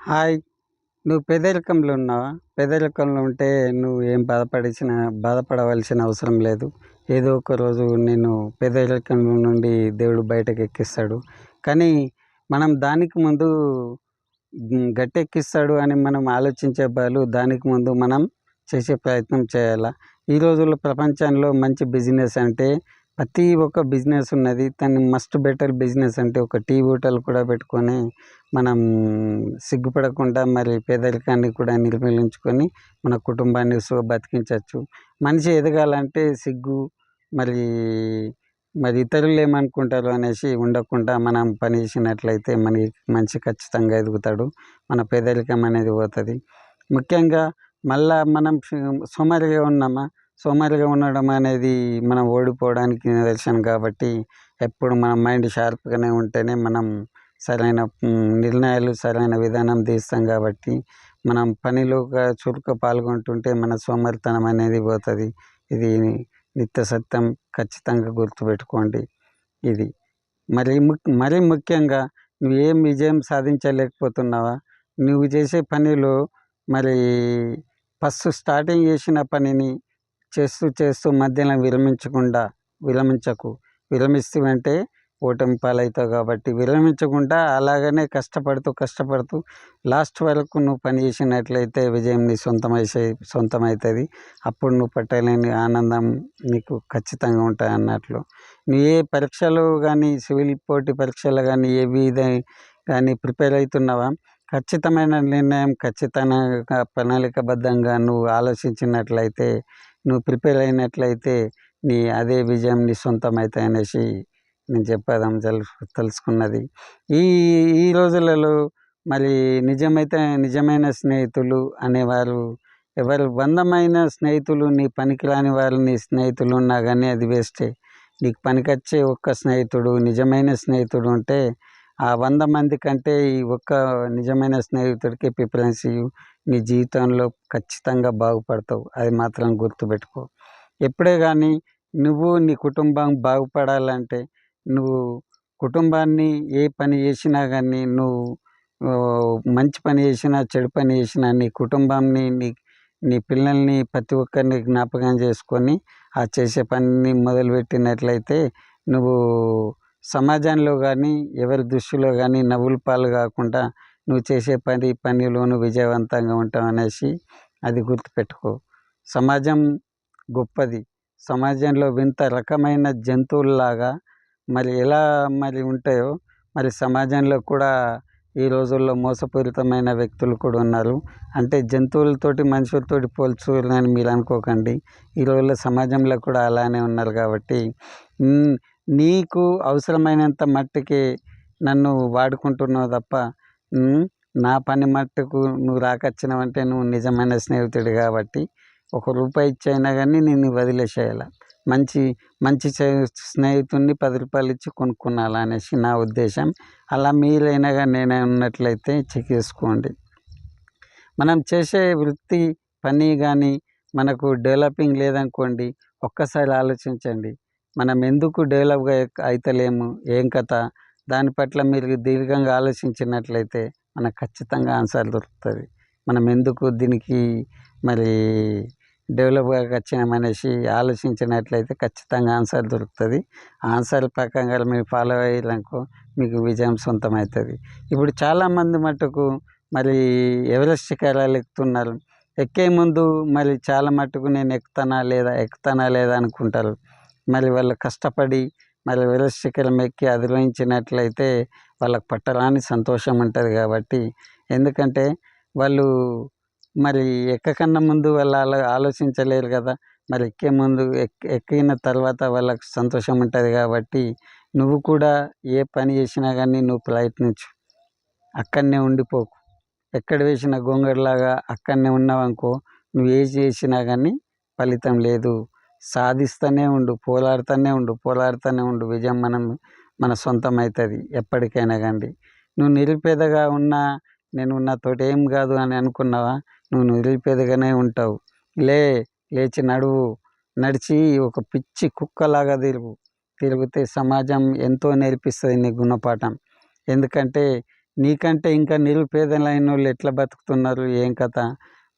Hi. నువ్వు పేదరికంలో ఉన్నావా? పేదరికంలో ఉంటే నువ్వు ఏం బాధపడాల్సిన బాధపడవలసిన అవసరం లేదు. ఏదో ఒక రోజు నేను పేదరికం నుండి దేవుడు బయటకు ఎక్కిస్తాడు కానీ మనం దానికి ముందు గట్టెక్కిస్తాడు అని మనం ఆలోచించే బదులు దానికి ముందు మనం చేసే ప్రయత్నం చేయాలా? ఈ రోజుల్లో ప్రపంచంలో మంచి బిజినెస్ అంటే ప్రతి ఒక్క బిజినెస్ ఉన్నది. దాన్ని మస్ట్ బెటర్ బిజినెస్ అంటే ఒక టీ హోటల్ కూడా పెట్టుకొని మనం సిగ్గుపడకుండా మరి పేదరికాన్ని కూడా నిర్మూలించుకొని మన కుటుంబాన్ని సో బతికించవచ్చు మనిషి ఎదగాలంటే సిగ్గు మరి మరి ఇతరులు ఏమనుకుంటారు అనేసి ఉండకుండా మనం పని చేసినట్లయితే మనకి మనిషి ఖచ్చితంగా ఎదుగుతాడు. మన పేదరికం అనేది పోతుంది. ముఖ్యంగా మళ్ళా మనం సుమారుగా ఉన్నామా? సోమరిగా ఉండడం అనేది మనం ఓడిపోవడానికి నిదర్శనం కాబట్టి ఎప్పుడు మన మైండ్ షార్ప్గానే ఉంటేనే మనం సరైన నిర్ణయాలు సరైన విధానం తీస్తాం కాబట్టి మనం పనిలో చురుగ్గా పాల్గొంటుంటే మన సోమరితనం అనేది పోతుంది. ఇది నిత్య సత్యం ఖచ్చితంగా గుర్తుపెట్టుకోండి. ఇది మరి ముక్ మరీ ముఖ్యంగా నువ్వు ఏం విజయం సాధించలేకపోతున్నావా? నువ్వు చేసే పనిలో మరి ఫస్ట్ స్టార్టింగ్ చేసిన పనిని చేస్తూ చేస్తూ మధ్యలో విరమించకుండా విరమించకు. విరమిస్తూ ఓటమి పాలవుతావు కాబట్టి విరమించకుండా అలాగనే కష్టపడుతూ కష్టపడుతూ లాస్ట్ వరకు నువ్వు పని చేసినట్లయితే విజయం నీ సొంతమైసే సొంతమవుతుంది అప్పుడు నువ్వు పట్టలేని ఆనందం నీకు ఖచ్చితంగా ఉంటుంది అన్నట్లు. నువ్వు ఏ పరీక్షలు కానీ సివిల్ పోటీ పరీక్షలు కానీ ఏ విధ కానీ ప్రిపేర్ అవుతున్నావా? ఖచ్చితమైన నిర్ణయం ఖచ్చితంగా ప్రణాళికబద్ధంగా నువ్వు ఆలోచించినట్లయితే నువ్వు ప్రిపేర్ అయినట్లయితే నీ అదే విజయం నీ సొంతం అనేసి నేను చెప్పేదాం తెలుసు తెలుసుకున్నది. ఈ ఈ రోజులలో మరి నిజమైతే నిజమైన స్నేహితులు అనేవారు ఎవరు వందమైన స్నేహితులు నీ పనికిరాని వారు నీ స్నేహితులు ఉన్నా కానీ అది వేస్టే. నీకు పనికొచ్చే ఒక్క స్నేహితుడు నిజమైన స్నేహితుడు ఉంటే ఆ వంద మంది కంటే ఈ ఒక్క నిజమైన స్నేహితుడికి ప్రిఫరెన్స్ ఇవ్వు నీ జీవితంలో ఖచ్చితంగా బాగుపడతావు. అది మాత్రం గుర్తుపెట్టుకో. ఎప్పుడే కానీ నువ్వు నీ కుటుంబం బాగుపడాలంటే నువ్వు కుటుంబాన్ని ఏ పని చేసినా కానీ నువ్వు మంచి పని చేసినా చెడు పని చేసినా నీ కుటుంబాన్ని నీ నీ పిల్లల్ని ప్రతి ఒక్కరిని జ్ఞాపకం చేసుకొని ఆ చేసే పనిని మొదలుపెట్టినట్లయితే నువ్వు సమాజంలో కానీ ఎవరి దృష్టిలో కానీ నవ్వుల పాలు కాకుండా నువ్వు చేసే పని పనిలోను విజయవంతంగా ఉంటావు అనేసి అది గుర్తుపెట్టుకో. సమాజం గొప్పది. సమాజంలో వింత రకమైన జంతువుల్లాగా మరి ఎలా మరి ఉంటాయో మరి సమాజంలో కూడా ఈ రోజుల్లో మోసపూరితమైన వ్యక్తులు కూడా ఉన్నారు. అంటే జంతువులతోటి మనుషులతోటి పోల్చులని మీరు అనుకోకండి. ఈ రోజుల్లో సమాజంలో కూడా అలానే ఉన్నారు కాబట్టి. నీకు అవసరమైనంత మట్టుకి నన్ను వాడుకుంటున్నావు తప్ప నా పని మట్టుకు నువ్వు రాకొచ్చినావంటే నువ్వు నిజమైన స్నేహితుడు కాబట్టి ఒక రూపాయి ఇచ్చైనా కానీ నేను వదిలేసేయాల మంచి మంచి స్నేహితుడిని పది రూపాయలు ఇచ్చి కొనుక్కున్నాను అనేసి నా ఉద్దేశం. అలా మీరైనా కానీ నేనే ఉన్నట్లయితే చెక్ చేసుకోండి. మనం చేసే వృత్తి పని కానీ మనకు డెవలపింగ్ లేదనుకోండి ఒక్కసారి ఆలోచించండి. మనం ఎందుకు డెవలప్గా అవుతలేము ఏం కథ? దాని పట్ల మీరు దీర్ఘంగా ఆలోచించినట్లయితే మనకు ఖచ్చితంగా ఆన్సర్ దొరుకుతుంది మనం ఎందుకు దీనికి మరి డెవలప్గా వచ్చినామనేసి ఆలోచించినట్లయితే ఖచ్చితంగా ఆన్సర్ దొరుకుతుంది. ఆన్సర్ ప్రకారంగా మీరు ఫాలో అయ్యారనుకో మీకు విజయం సొంతం అవుతుంది ఇప్పుడు చాలామంది మటుకు మరి ఎవరెస్ట్ శిఖరాలు ఎక్కుతున్నారు. ఎక్కే ముందు మరి చాలా మటుకు నేను ఎక్కుతానా లేదా ఎక్కుతానా లేదా అనుకుంటారు. మరి వాళ్ళు కష్టపడి మరి ఎవరెస్ట్ శిఖరం ఎక్కి అధిరోహించినట్లయితే వాళ్ళకి పట్టరాని సంతోషం ఉంటుంది కాబట్టి. ఎందుకంటే వాళ్ళు మరి ఎక్కకన్నా ముందు వాళ్ళు అలా ఆలోచించలేరు కదా. మరి ఎక్కే ముందు ఎక్కిన తర్వాత వాళ్ళకి సంతోషం ఉంటుంది కాబట్టి నువ్వు కూడా ఏ పని చేసినా కానీ నువ్వు ప్రయత్నించు. అక్కడనే ఉండిపోకు. ఎక్కడ వేసిన గొంగడిలాగా అక్కడనే ఉన్నావనుకో నువ్వు ఏ చేసినా కానీ ఫలితం లేదు. సాధిస్తూనే ఉండు పోరాడుతూనే ఉండు పోరాడుతూనే ఉండు. విజయం మనం మన సొంతం అవుతుంది ఎప్పటికైనా కానీ నువ్వు నిరుపేదగా ఉన్నా నేను నాతోటి ఏం కాదు అని అనుకున్నావా? నువ్వు నిరుపేదగానే ఉంటావు. లే లేచి నడువు. నడిచి ఒక పిచ్చి కుక్కలాగా తిరుగు. తిరిగితే సమాజం ఎంతో నేర్పిస్తుంది నీ గుణపాఠం. ఎందుకంటే నీకంటే ఇంకా నిరుపేదలైన వాళ్ళు ఎట్లా బతుకుతున్నారు? ఏం కథ?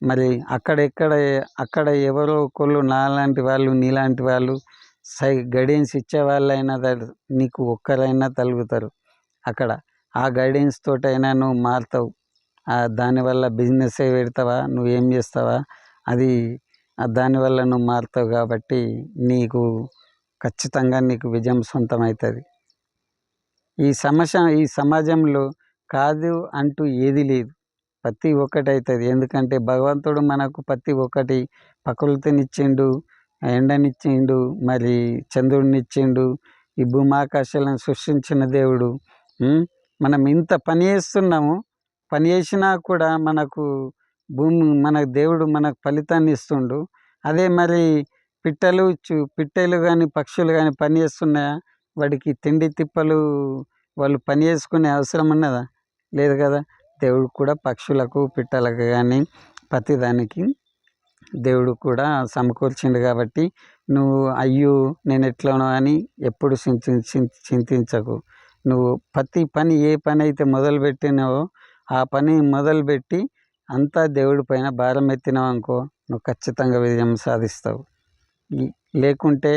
మరి అక్కడెక్కడ అక్కడ ఎవరో ఒకళ్ళు నాలాంటి వాళ్ళు నీలాంటి వాళ్ళు సై గైడెన్స్ ఇచ్చే వాళ్ళైనా నీకు ఒక్కరైనా తలుగుతారు. అక్కడ ఆ గైడెన్స్ తోటైనా నువ్వు మారుతావు. దానివల్ల బిజినెస్ పెడతావా? నువ్వు ఏం చేస్తావా? అది దానివల్ల నువ్వు మారుతావు కాబట్టి నీకు ఖచ్చితంగా నీకు విజయం సొంతం అవుతుంది ఈ సమస్య ఈ సమాజంలో కాదు అంటూ ఏది లేదు. ప్రతి ఒక్కటి అవుతుంది ఎందుకంటే భగవంతుడు మనకు ప్రతి ఒక్కటి ప్రకృతినిచ్చిండు ఎండనిచ్చిండు మరి చంద్రుడినిచ్చిండు ఈ భూమాకాశాలను సృష్టించిన దేవుడు. మనం ఇంత పని చేస్తున్నాము. పని చేసినా కూడా మనకు భూమి మన దేవుడు మనకు ఫలితాన్ని ఇస్తుండు. అదే మరి పిట్టలు చు పిట్టలు కానీ పక్షులు కానీ పని చేస్తున్నాయా వాడికి తిండి తిప్పలు వాళ్ళు పని చేసుకునే అవసరం ఉన్నదా? లేదు కదా? దేవుడు కూడా పక్షులకు పిట్టలకు కానీ ప్రతిదానికి దేవుడు కూడా సమకూర్చిండు కాబట్టి నువ్వు అయ్యో నేను ఎట్లనో అని ఎప్పుడు చింతి చింతించకు. నువ్వు ప్రతి పని ఏ పని అయితే మొదలుపెట్టినావో ఆ పని మొదలుపెట్టి అంతా దేవుడి పైన భారం ఎత్తినావు అనుకో నువ్వు ఖచ్చితంగా విజయం సాధిస్తావు. లేకుంటే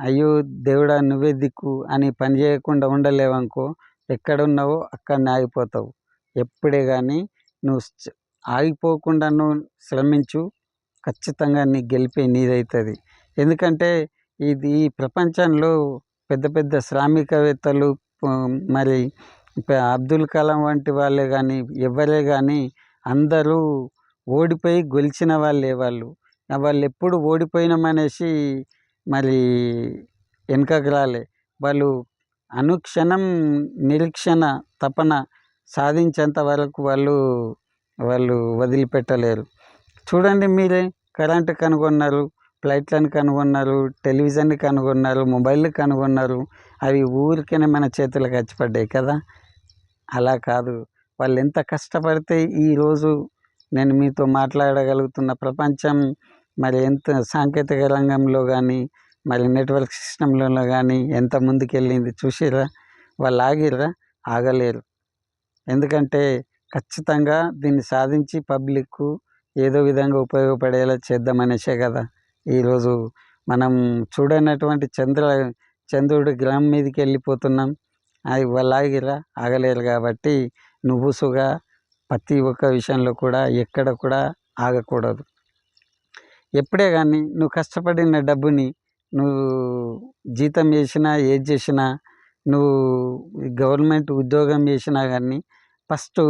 అయ్యో దేవుడా నువ్వే దిక్కు అని పని చేయకుండా ఉండలేవనుకో ఎక్కడున్నావో అక్కడనే ఆగిపోతావు. ఎప్పుడే కానీ నువ్వు ఆగిపోకుండా నువ్వు శ్రమించు. ఖచ్చితంగా నీ గెలిపే నీదవుతుంది ఎందుకంటే ఇది ఈ ప్రపంచంలో పెద్ద పెద్ద శ్రామికవేత్తలు మరి అబ్దుల్ కలాం వంటి వాళ్ళే కానీ ఎవరే కానీ అందరూ ఓడిపోయి గొలిచిన వాళ్ళే వాళ్ళు. వాళ్ళు ఎప్పుడు ఓడిపోయినామనేసి మరి వెనకకు రాలే. వాళ్ళు అనుక్షణం నిరీక్షణ తపన సాధించేంత వరకు వాళ్ళు వాళ్ళు వదిలిపెట్టలేరు. చూడండి మీరే కరెంటు కనుగొన్నారు ఫ్లైట్లను కనుగొన్నారు టెలివిజన్ని కనుగొన్నారు మొబైల్ని కనుగొన్నారు అవి ఊరికనే మన చేతులకు వచ్చి పడ్డాయి కదా? అలా కాదు. వాళ్ళు ఎంత కష్టపడితే ఈరోజు నేను మీతో మాట్లాడగలుగుతున్న ప్రపంచం మరి ఎంత సాంకేతిక రంగంలో కానీ మరి నెట్వర్క్ సిస్టంలలో కానీ ఎంత ముందుకెళ్ళింది చూసిరా వాళ్ళు ఆగిర్రా? ఆగలేరు. ఎందుకంటే ఖచ్చితంగా దీన్ని సాధించి పబ్లిక్కు ఏదో విధంగా ఉపయోగపడేలా చేద్దామనేసే కదా. ఈరోజు మనం చూడనటువంటి చంద్ర చంద్రుడి గ్రహం మీదకి వెళ్ళిపోతున్నాం. అది వాళ్ళు ఆగిరా ఆగలేరు కాబట్టి నువ్వుసుగా ప్రతి ఒక్క విషయంలో కూడా ఎక్కడ కూడా ఆగకూడదు. ఎప్పుడే కానీ నువ్వు కష్టపడిన డబ్బుని నువ్వు జీతం చేసినా ఏది చేసినా నువ్వు గవర్నమెంట్ ఉద్యోగం చేసినా కానీ ఫస్ట్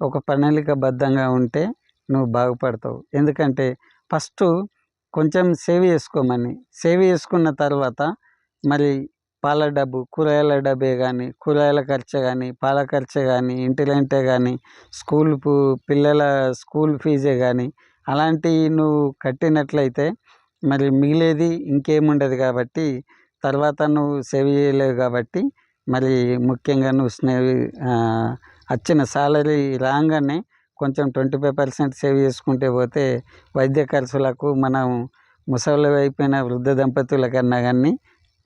ఒక ప్రణాళికబద్ధంగా ఉంటే నువ్వు బాగుపడతావు. ఎందుకంటే ఫస్ట్ కొంచెం సేవ్ చేసుకోమని సేవ్ చేసుకున్న తర్వాత మరి పాల డబ్బు కూరగాయల డబ్బే కానీ కూరగాయల ఖర్చు కానీ పాల ఖర్చు కానీ ఇంటి రెంటే కానీ స్కూల్ పిల్లల స్కూల్ ఫీజే కానీ అలాంటివి నువ్వు కట్టినట్లయితే మరి మిగిలేది ఇంకేముండదు కాబట్టి తర్వాత నువ్వు సేవ్ చేయలేవు కాబట్టి మరి ముఖ్యంగా నువ్వు స్నేహి వచ్చిన సాలరీ రాగానే కొంచెం ట్వంటీ ఫైవ్ పర్సెంట్ సేవ్ చేసుకుంటే పోతే వైద్య ఖర్చులకు మనం ముసలి అయిపోయిన వృద్ధ దంపతుల కన్నా కానీ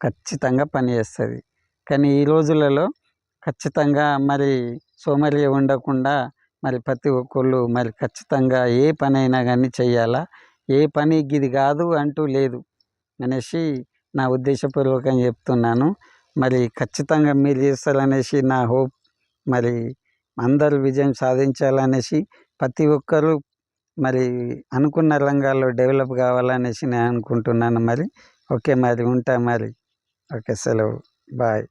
ఖచ్చితంగా పనిచేస్తుంది కానీ ఈ రోజులలో ఖచ్చితంగా మరి సోమరి ఉండకుండా మరి ప్రతి ఒక్కళ్ళు మరి ఖచ్చితంగా ఏ పని అయినా కానీ చెయ్యాలా ఏ పని ఇది కాదు అంటూ లేదు. అనేసి నా ఉద్దేశపూర్వకంగా చెప్తున్నాను. మరి ఖచ్చితంగా మీరు చేస్తారనేసి నా హోప్ మరి అందరూ విజయం సాధించాలనేసి ప్రతి ఒక్కరూ మరి అనుకున్న రంగాల్లో డెవలప్ కావాలనేసి నేను అనుకుంటున్నాను మరి. ఓకే మరి ఉంటా మరి. ఓకే సెలవు. బాయ్.